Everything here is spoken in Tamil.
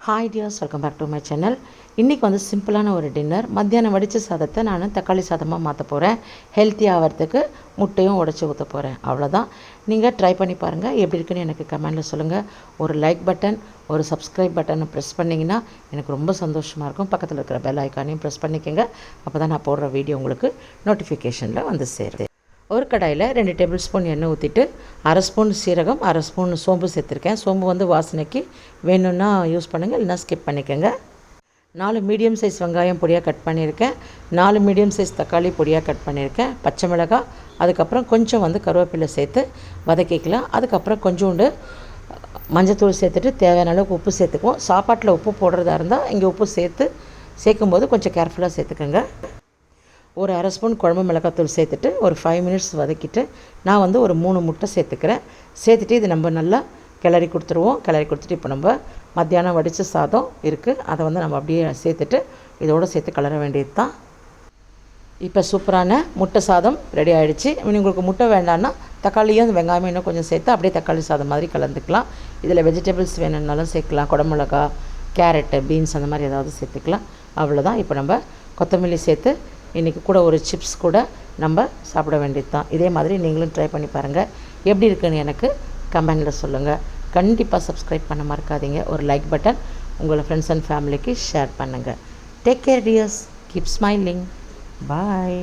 Hi dears welcome back to my channel இன்றைக்கி வந்து சிம்பிளான ஒரு டின்னர் மத்தியானம் வடித்த சாதத்தை நான் தக்காளி சாதமாக மாற்ற போகிறேன் ஹெல்த்தி ஆகிறதுக்கு முட்டையும் உடச்சி ஊற்ற போகிறேன் அவ்வளோதான் நீங்கள் ட்ரை பண்ணி பாருங்கள் எப்படி இருக்குன்னு எனக்கு கமெண்டில் சொல்லுங்கள் ஒரு லைக் பட்டன் ஒரு சப்ஸ்கிரைப் பட்டனை ப்ரெஸ் பண்ணிங்கன்னா எனக்கு ரொம்ப சந்தோஷமாக இருக்கும். பக்கத்தில் இருக்கிற பெல் ஐக்கானையும் ப்ரெஸ் பண்ணிக்கோங்க. அப்போ தான் நான் போடுற வீடியோ உங்களுக்கு நோட்டிஃபிகேஷனில் வந்து சேருது ஒரு கடாயில் ரெண்டு டேபிள் ஸ்பூன் எண்ணெய் ஊற்றிட்டு அரை ஸ்பூன் சீரகம் அரை ஸ்பூன் சோம்பு சேர்த்துருக்கேன். சோம்பு வந்து வாசனைக்கு வேணும்னா யூஸ் பண்ணுங்கள் இல்லைனா ஸ்கிப் பண்ணிக்கோங்க. நாலு மீடியம் சைஸ் வெங்காயம் பொடியாக கட் பண்ணியிருக்கேன். நாலு மீடியம் சைஸ் தக்காளி பொடியாக கட் பண்ணியிருக்கேன். பச்சை மிளகாய் அதுக்கப்புறம் கொஞ்சம் வந்து கருவேப்பிலை சேர்த்து வதக்கிக்கலாம். அதுக்கப்புறம் கொஞ்சோண்டு மஞ்சத்தூள் சேர்த்துட்டு தேவையான அளவுக்கு உப்பு சேர்த்துக்குவோம். சாப்பாட்டில் உப்பு போடுறதா இருந்தால் இங்கே உப்பு சேர்த்து சேர்க்கும்போது கொஞ்சம் கேர்ஃபுல்லாக சேர்த்துக்கோங்க. ஒரு அரை ஸ்பூன் குழம்பு மிளகாத்தூள் சேர்த்துட்டு ஒரு ஃபைவ் மினிட்ஸ் வதக்கிட்டு நான் வந்து ஒரு மூணு முட்டை சேர்த்துக்கிறேன். சேர்த்துட்டு இது நம்ம நல்லா கிளறி கொடுத்துருவோம். கிளறி கொடுத்துட்டு இப்போ நம்ம மத்தியானம் வடித்த சாதம் இருக்குது அதை வந்து நம்ம அப்படியே சேர்த்துட்டு இதோடு சேர்த்து கலர வேண்டியது தான் இப்போ சூப்பரான முட்டை சாதம் ரெடி ஆகிடுச்சு உங்களுக்கு முட்டை வேண்டான்னா தக்காளியும் வெங்காயம் இன்னும் கொஞ்சம் சேர்த்து அப்படியே தக்காளி சாதம் மாதிரி கலந்துக்கலாம். இதில் வெஜிடபிள்ஸ் வேணும்னாலும் சேர்க்கலாம். குடமிளகா கேரட்டு பீன்ஸ் அந்த மாதிரி ஏதாவது சேர்த்துக்கலாம். அவ்வளோதான் இப்போ நம்ம கொத்தமல்லி சேர்த்து இன்றைக்கி கூட ஒரு சிப்ஸ் கூட நம்ம சாப்பிட வேண்டியது தான் இதே மாதிரி நீங்களும் ட்ரை பண்ணி பாருங்கள் எப்படி இருக்குன்னு எனக்கு கமெண்டில் சொல்லுங்கள் கண்டிப்பாக சப்ஸ்கிரைப் பண்ண மறக்காதீங்க. ஒரு லைக் பட்டன் உங்களை ஃப்ரெண்ட்ஸ் அண்ட் ஃபேமிலிக்கு ஷேர் பண்ணுங்கள் take care dears keep smiling bye